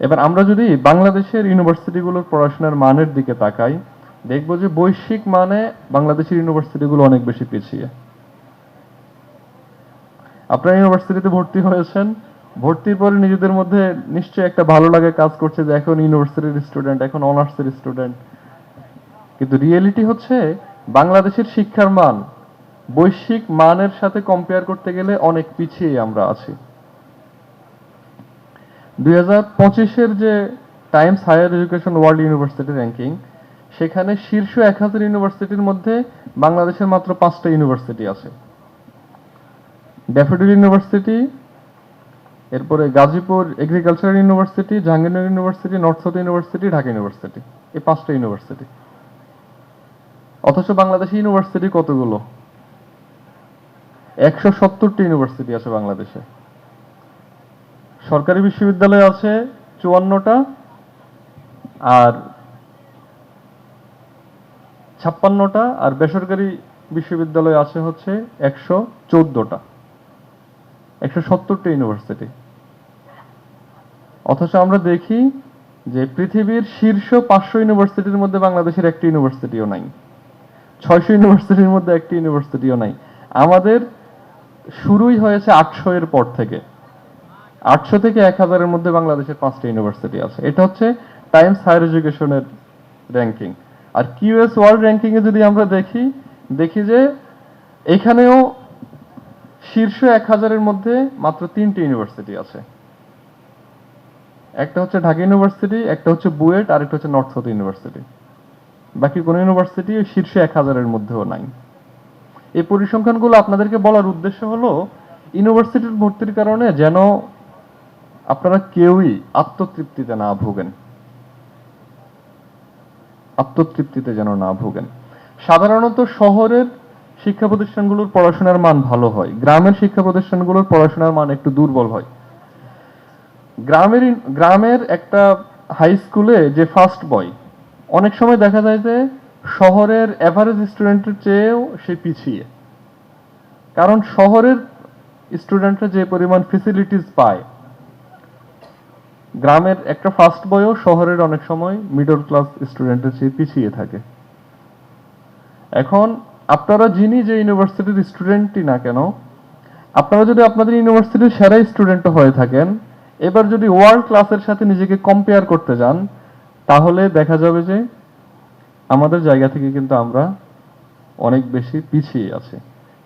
এবার আমরা যদি বাংলাদেশের ইউনিভার্সিটিগুলোর পড়াশোনার মানের দিকে তাকাই, দেখব যে বৈশ্বিক মানে বাংলাদেশের ইউনিভার্সিটিগুলো অনেক বেশি পিছিয়ে। আপনারা ইউনিভার্সিটিতে ভর্তি হয়েছেন, ভর্তির পরে নিজেদের মধ্যে নিশ্চয়ই একটা ভালো লাগে কাজ করছে যে এখন ইউনিভার্সিটির স্টুডেন্ট, এখন অনার্সের স্টুডেন্ট। কিন্তু রিয়েলিটি হচ্ছে, বাংলাদেশের শিক্ষার মান বৈশ্বিক মানের সাথে কম্পেয়ার করতে গেলে অনেক পিছিয়ে আমরা আছি। দুই হাজার পঁচিশের যে Times Higher Education world university ranking, সেখানে শীর্ষ এক হাজার ইউনিভার্সিটির মধ্যে বাংলাদেশের মাত্র পাঁচটা ইউনিভার্সিটি আছে। ড্যাফোডিল ইউনিভার্সিটি, এরপরে Gazipur agricultural university, Jahangirnagar university, North South university, Dhaka university, এই পাঁচটা ইউনিভার্সিটি। অথচ বাংলাদেশে ইউনিভার্সিটি কতগুলো? একশো সত্তরটি ইউনিভার্সিটি আছে বাংলাদেশে। সরকারি বিশ্ববিদ্যালয় আছে চুয়ান্নটা আর ছাপ্পান্নটা আর বেসরকারি বিশ্ববিদ্যালয় আছে হচ্ছে একশো চোদ্দটা, একশো সত্তরটা ইউনিভার্সিটি। অথচ আমরা দেখি যে পৃথিবীর শীর্ষ পাঁচশো ইউনিভার্সিটির মধ্যে বাংলাদেশের একটি ইউনিভার্সিটিও নাই, ছয়শো ইউনিভার্সিটির মধ্যে একটি ইউনিভার্সিটিও নাই। আমাদের শুরুই হয়েছে আটশো এর পর থেকে। আটশো থেকে এক হাজারের মধ্যে বাংলাদেশের পাঁচটা ইউনিভার্সিটি আছে। এটা হচ্ছে টাইমস হায়ার এডুকেশনের র্যাঙ্কিং আর কিউএস ওয়ার্ল্ড র্যাঙ্কিং এ যদি আমরা দেখি দেখি যে এখানেও শীর্ষ এক হাজারের মধ্যে মাত্র তিনটি ইউনিভার্সিটি আছে। একটা হচ্ছে ঢাকা ইউনিভার্সিটি একটা হচ্ছে বুয়েট, আর একটা হচ্ছে নর্থ সাউথ ইউনিভার্সিটি বাকি কোনো ইউনিভার্সিটি শীর্ষ এক হাজারের মধ্যেও নাই। এই পরিসংখ্যানগুলো আপনাদেরকে বলার উদ্দেশ্য হলো ইউনিভার্সিটির ভর্তির কারণে যেন আপনারা কেউই আত্মতৃপ্তিতে না ভোগেন। আত্মতৃপ্তিতে যেন না ভোগেন। সাধারণত শহরের শিক্ষা প্রতিষ্ঠানগুলোর পড়াশোনার মান ভালো হয়। গ্রামের শিক্ষা প্রতিষ্ঠানগুলোর পড়াশোনার মান একটু দুর্বল হয়। গ্রামের গ্রামের একটা হাই স্কুলে যে ফার্স্ট বয় অনেক সময় দেখা যায় যে শহরের এভারেজ স্টুডেন্টের চেয়েও সে পিছিয়ে। কারণ শহরের স্টুডেন্টরা যে পরিমাণ ফেসিলিটিস পায় গ্রামের একটা ফার্স্ট বয়ও শহরের অনেক সময় মিডল ক্লাস স্টুডেন্টের চেয়ে পিছিয়ে থাকে। এখন আপনারা যিনি যে ইউনিভার্সিটির স্টুডেন্টই না কেন, আপনারা যদি আপনাদের ইউনিভার্সিটির সেরা স্টুডেন্ট হয়ে থাকেন, এবার যদি ওয়ার্ল্ড ক্লাসের সাথে নিজেকে কম্পেয়ার করতে যান, তাহলে দেখা যাবে যে আমাদের জায়গা থেকে কিন্তু আমরা অনেক বেশি পিছিয়ে আছি।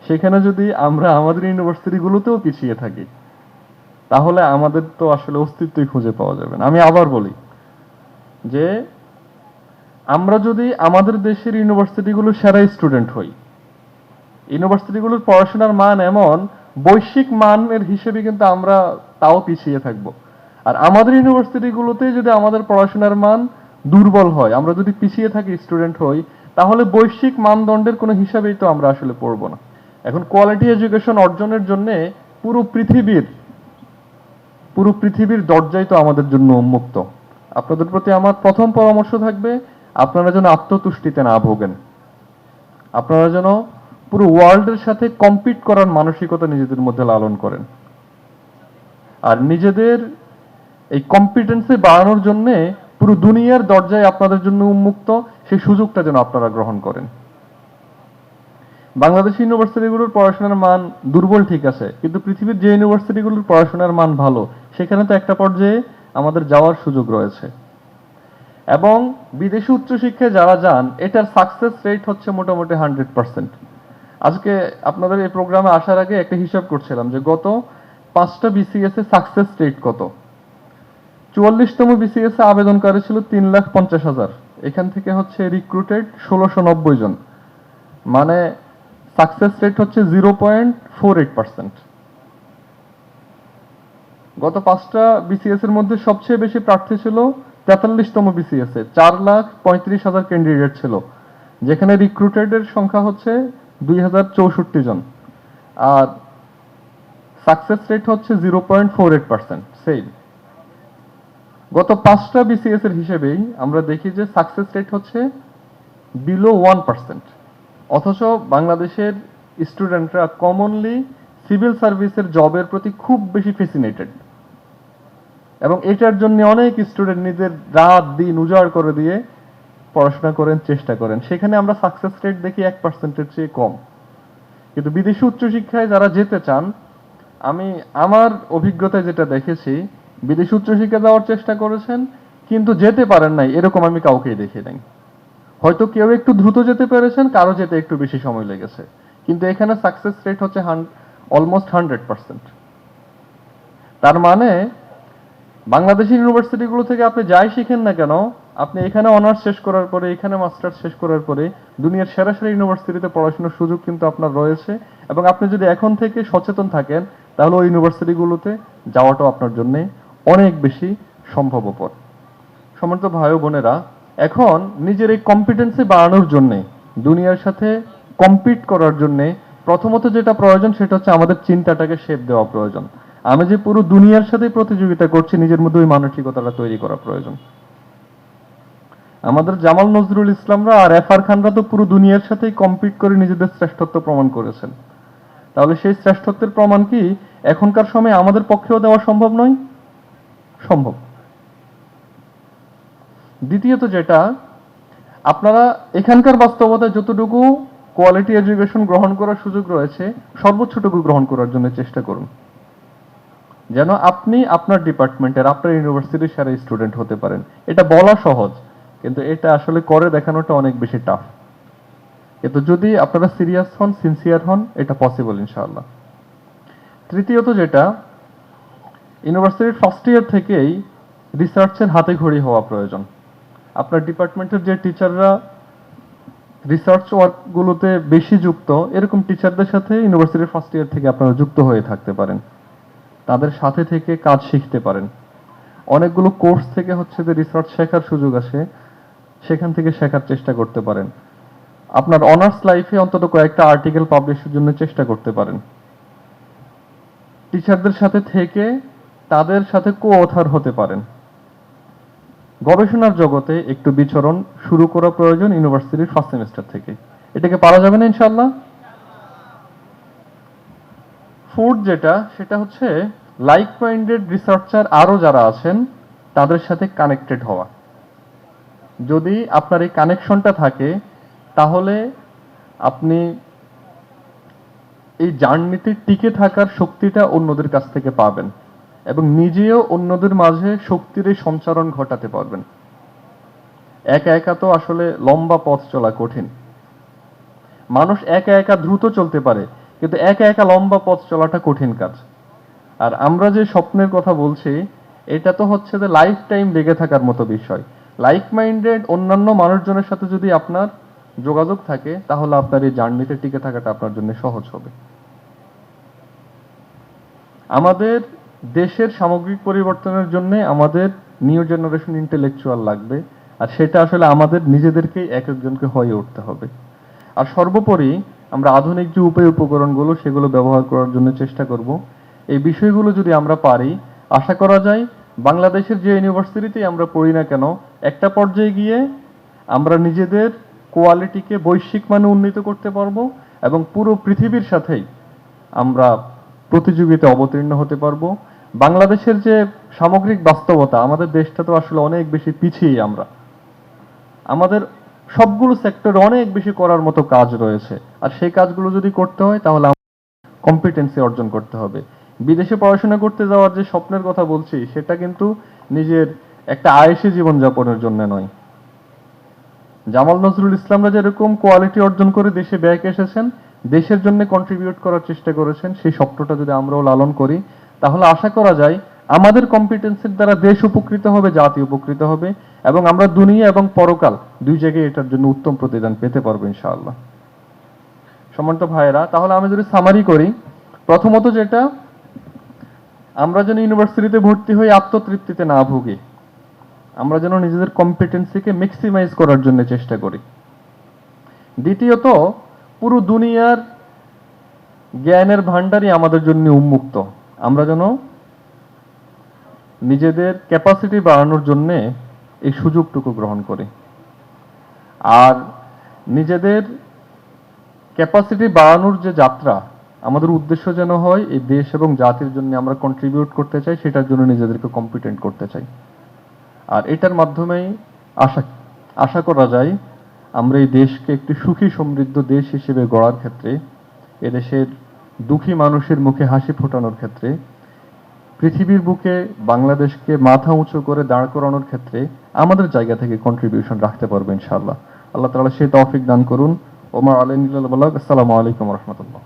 সেখানে যদি আমরা আমাদের ইউনিভার্সিটিগুলোতেও পিছিয়ে থাকি তাহলে আমাদের তো আসলে অস্তিত্বই খুঁজে পাওয়া যাবে না। আমি আবার বলি যে আমরা যদি আমাদের দেশের ইউনিভার্সিটিগুলো সেরা স্টুডেন্ট হই, ইউনিভার্সিটিগুলোর পড়াশোনার মান এমন, বৈশ্বিক মানের হিসেবে কিন্তু আমরা তাও পিছিয়ে থাকব। আর আমাদের ইউনিভার্সিটিগুলোতে যদি আমাদের পড়াশোনার মান দুর্বল হয়, আমরা যদি পিছিয়ে থাকি স্টুডেন্ট হই, তাহলে বৈশ্বিক মানদণ্ডের কোনো হিসাবেই তো আমরা আসলে পড়ব না। এখন কোয়ালিটি এডুকেশন অর্জনের জন্য পুরো পৃথিবীর পুরো পৃথিবীর দরজাই তো আমাদের জন্য উন্মুক্ত। আপনাদের প্রতি আমার প্রথম পরামর্শ থাকবে, আপনারা যেন আত্মতুষ্টিতে না ভোগেন। আপনারা যেন পুরো ওয়ার্ল্ডের সাথে কম্পিট করার মানসিকতা নিজেদের মধ্যে লালন করেন। আর নিজেদের এই কম্পিটেন্সে বাড়ানোর জন্য পুরো দুনিয়ার দরজায় আপনাদের জন্য উন্মুক্ত, সেই সুযোগটা যেন আপনারা গ্রহণ করেন। বাংলাদেশ ইউনিভার্সিটিগুলোর পড়াশোনার মান দুর্বল ঠিক আছে, কিন্তু পৃথিবীর যে ইউনিভার্সিটিগুলোর পড়াশোনার মান ভালো সেখানে তো একটা পর্যায়ে আমাদের যাওয়ার সুযোগ রয়েছে। এবং বিদেশি উচ্চশিক্ষায় যারা যান, এটার সাকসেস রেট হচ্ছে মোটামুটি হান্ড্রেড পার্সেন্ট আজকে আপনাদের এই প্রোগ্রামে আসার আগে একটা হিসাব করছিলাম যে গত পাঁচটা বিসিএস এ সাকসেস রেট কত? চুয়াল্লিশতম বিসিএস এ আবেদনকারী ছিল তিন লাখ পঞ্চাশ হাজার। এখান থেকে হচ্ছে রিক্রুটেড ষোলোশো নব্বই জন। মানে সাকসেস রেট হচ্ছে zero point four eight percent গত পাঁচটা বিসিএস এর মধ্যে সবচেয়ে বেশি প্রার্থী ছিল তেতাল্লিশতম বিসিএস এ। চার লাখ পঁয়ত্রিশ হাজার ক্যান্ডিডেট ছিল, যেখানে রিক্রুটেডের সংখ্যা হচ্ছে দুই হাজার চৌষট্টি জন। আর সাকসেস রেট হচ্ছে zero point four eight percent same গত পাঁচটা বিসিএস এর হিসেবেই আমরা দেখি যে সাকসেস রেট হচ্ছে বিলো ওয়ান পার্সেন্ট অথচ বাংলাদেশের স্টুডেন্টরা কমনলি সিভিল সার্ভিসের জবের প্রতি খুব বেশি ফেসিনেটেড এবং এটার জন্য অনেক স্টুডেন্ট নিজের রাত, দিন উজাড় করে দিয়ে পড়াশোনা করেন, চেষ্টা করেন। সেখানে আমরা সাকসেস রেট দেখি এক পার্সেন্টের চেয়ে কম। কিন্তু বিদেশি উচ্চশিক্ষায় যারা যেতে চান, আমি আমার অভিজ্ঞতায় যেটা দেখেছি, বিদেশি উচ্চশিক্ষা যাওয়ার চেষ্টা করেছেন, কিন্তু যেতে পারেন নাই, এরকম আমি কাউকেই দেখি নাই। হয়তো কেউ একটু দ্রুত যেতে পেরেছেন, কারও যেতে একটু বেশি সময় লেগেছে। কিন্তু এখানে সাকসেস রেট হচ্ছে অলমোস্ট হান্ড্রেড পার্সেন্ট তার মানে বাংলাদেশের ইউনিভার্সিটিগুলো থেকে আপনি যাই শিখেন না কেন, আপনি এখানে অনার্স শেষ করার পরে, এখানে মাস্টার্স শেষ করার পরে দুনিয়ার সেরা সেরা ইউনিভার্সিটিতে পড়াশোনার সুযোগ কিন্তু আপনার রয়েছে এবং আপনি যদি এখন থেকে সচেতন থাকেন, তাহলে ওই ইউনিভার্সিটিগুলোতে যাওয়াটাও আপনার জন্য অনেক বেশি সম্ভবপর। সম্মানিত ভাই বোনেরা, এখন নিজের এই কম্পিটেন্সি বাড়ানোর জন্যে, দুনিয়ার সাথে কম্পিট করার জন্যে প্রথমত যেটা প্রয়োজন সেটা হচ্ছে আমাদের চিন্তাটাকে শেপ দেওয়া প্রয়োজন। আমি যে পুরো দুনিয়ার সাথে প্রতিযোগিতা করছি, নিজের মধ্যে ওই মানসিকতাটা তৈরি করা প্রয়োজন। আমাদের জামাল নজরুল ইসলামরা আর এফ আর খানরা তো পুরো দুনিয়ার সাথেই কম্পিট করে নিজেদের শ্রেষ্ঠত্ব প্রমাণ করেছেন। তাহলে সেই শ্রেষ্ঠত্বের প্রমাণ কি এখনকার সময়ে আমাদের পক্ষেও দেওয়া সম্ভব নয়? সম্ভব। দ্বিতীয়ত যেটা, আপনারা এখানকার বাস্তবতায় যতটুকু কোয়ালিটি এডুকেশন গ্রহণ করার সুযোগ রয়েছে, সর্বোচ্চটুকু গ্রহণ করার জন্য চেষ্টা করুন। যেন আপনি আপনার ডিপার্টমেন্টের, আপনার ইউনিভার্সিটির সেরা স্টুডেন্ট হতে পারেন। এটা বলা সহজ, কিন্তু এটা আসলে করে দেখানোটা অনেক বেশি টাফ কিন্তু যদি আপনারা সিরিয়াস হন সিনসিয়ার হন, এটা পসিবল ইনশাআল্লাহ। তৃতীয়ত যেটা, ইউনিভার্সিটির ফার্স্ট ইয়ার থেকেই রিসার্চের হাতে ঘড়ি হওয়া প্রয়োজন। আপনার ডিপার্টমেন্টের যে টিচাররা রিসার্চ ওয়ার্কগুলোতে বেশি যুক্ত, এরকম টিচারদের সাথে ইউনিভার্সিটির ফার্স্ট ইয়ার থেকে আপনারা যুক্ত হয়ে থাকতে পারেন। তাদের সাথে থেকে কাজ শিখতে পারেন। অনেকগুলো কোর্স থেকে হচ্ছে যে রিসার্চ শেখার সুযোগ আসে, সেখান থেকে শেখার চেষ্টা করতে পারেন। আপনার অনার্স লাইফে অন্তত কয়েকটা আর্টিকেল পাবলিশের জন্য চেষ্টা করতে পারেন। টিচারদের সাথে থেকে তাদের সাথে কো অথার হতে পারেন। গবেষণার জগতে একটু বিচরণ শুরু করা প্রয়োজন ইউনিভার্সিটির ফার্স্ট সেমিস্টার থেকে। এটাকে পারা যাবে না ইনশাল্লাহ ফুড যেটা, সেটা হচ্ছে লাইক মাইন্ডেড রিসার্চার আরও যারা আছেন, তাদের সাথে কানেক্টেড হওয়া। যদি আপনার এই কানেকশনটা থাকে, তাহলে আপনি এই জার্নিতে টিকে থাকার শক্তিটা অন্যদের কাছ থেকে পাবেন এবং নিজেও অন্যদের মাঝে শক্তির এই সঞ্চারণ ঘটাতে পারবেন। একা একা তো আসলে লম্বা পথ চলা কঠিন। মানুষ একা একা দ্রুত চলতে পারে কিন্তু একা একা লম্বা পথ চলাটা কঠিন কাজ। আর আমরা যে স্বপ্নের কথা বলছি, এটা তো হচ্ছে যে লাইফ টাইম লেগে থাকার মতো বিষয়। লাইক মাইন্ডেড অন্যান্য মানুষজনের সাথে যদি আপনার যোগাযোগ থাকে, তাহলে আপনার এই জার্নিতে টিকে থাকাটা আপনার জন্য সহজ হবে। আমাদের দেশের সামগ্রিক পরিবর্তনের জন্য আমাদের নিউ জেনারেশন ইন্টেলেকচুয়াল লাগবে, আর সেটা আসলে আমাদের নিজেদেরকেই এক একজনকে হয়ে উঠতে হবে। আর সর্বোপরি আমরা আধুনিক যে উপায় উপকরণগুলো সেগুলো ব্যবহার করার জন্য চেষ্টা করব। এই বিষয়গুলো যদি আমরা পারি, আশা করা যায় বাংলাদেশের যে ইউনিভার্সিটিতে আমরা পড়ি না কেন, একটা পর্যায়ে গিয়ে আমরা নিজেদের কোয়ালিটিকে বৈশ্বিক মানে উন্নীত করতে পারব এবং পুরো পৃথিবীর সাথেই আমরা প্রতিযোগিতা অবতীর্ণ হতে পারব। বাংলাদেশের যে সামগ্রিক বাস্তবতা, আমাদের দেশটা তো আসলে অনেক বেশি পিছিয়ে আমরা। আমাদের সবগুলো সেক্টরে অনেক বেশি করার মতো কাজ রয়েছে। আর সেই কাজগুলো যদি করতে হয়, তাহলে কম্পিটেন্সি অর্জন করতে হবে। বিদেশে পড়াশোনা করতে যাওয়ার যে স্বপ্নের কথা বলছি, সেটা কিন্তু নিজের একটা আয়েসি জীবনযাপনের জন্য নয়। জামাল নজরুল ইসলামরা যেরকম কোয়ালিটি অর্জন করে দেশে ব্যাক এসেছেন দেশের জন্য কন্ট্রিবিউট করার চেষ্টা করেছেন, সেই স্বপ্নটা যদি আমরাও লালন করি, তাহলে আশা করা যায় আমাদের কম্পিটেন্সির দ্বারা দেশ উপকৃত হবে, জাতি উপকৃত হবে এবং আমরা দুনিয়া এবং পরকাল দুই জায়গায় এটার জন্য উত্তম প্রতিদান পেতে পারব ইনশাআল্লাহ। সম্মানিত ভাইয়েরা, তাহলে আমি যদি সামারি করি, প্রথমত যেটা, আমরা যেন ইউনিভার্সিটিতে ভর্তি হয়ে আত্মতৃপ্তিতে না ভুগি। আমরা যেন নিজেদের কম্পিটেন্সিকে ম্যাক্সিমাইজ করার জন্য চেষ্টা করি। দ্বিতীয়ত, পুরো দুনিয়ার জ্ঞানের ভান্ডারই আমাদের জন্য উন্মুক্ত। আমরা যেন নিজেদের ক্যাপাসিটি বাড়ানোর জন্য এই সুযোগটুকু গ্রহণ করি। আর নিজেদের ক্যাপাসিটি বাড়ানোর যে যাত্রা, আমাদের উদ্দেশ্য যেন হয় এই দেশ এবং জাতির জন্য আমরা কন্ট্রিবিউট করতে চাই, সেটার জন্য নিজেদেরকে কম্পিটেন্ট করতে চাই। আর এটার মাধ্যমেই আশা আশা করা যায় আমরা এই দেশকে একটি সুখী সমৃদ্ধ দেশ হিসেবে গড়ার ক্ষেত্রে এদেশের দুঃখী মানুষের মুখে হাসি ফোটানোর ক্ষেত্রে পৃথিবীর বুকে বাংলাদেশকে মাথা উঁচু করে দাঁড় করানোর ক্ষেত্রে আমাদের জায়গা থেকে কন্ট্রিবিউশন রাখতে পারব ইনশাআল্লাহ। আল্লাহ তালা সে তৌফিক দান করুন। ওমর আলী আসসালামু আলাইকুম রহমতুল্লাহ।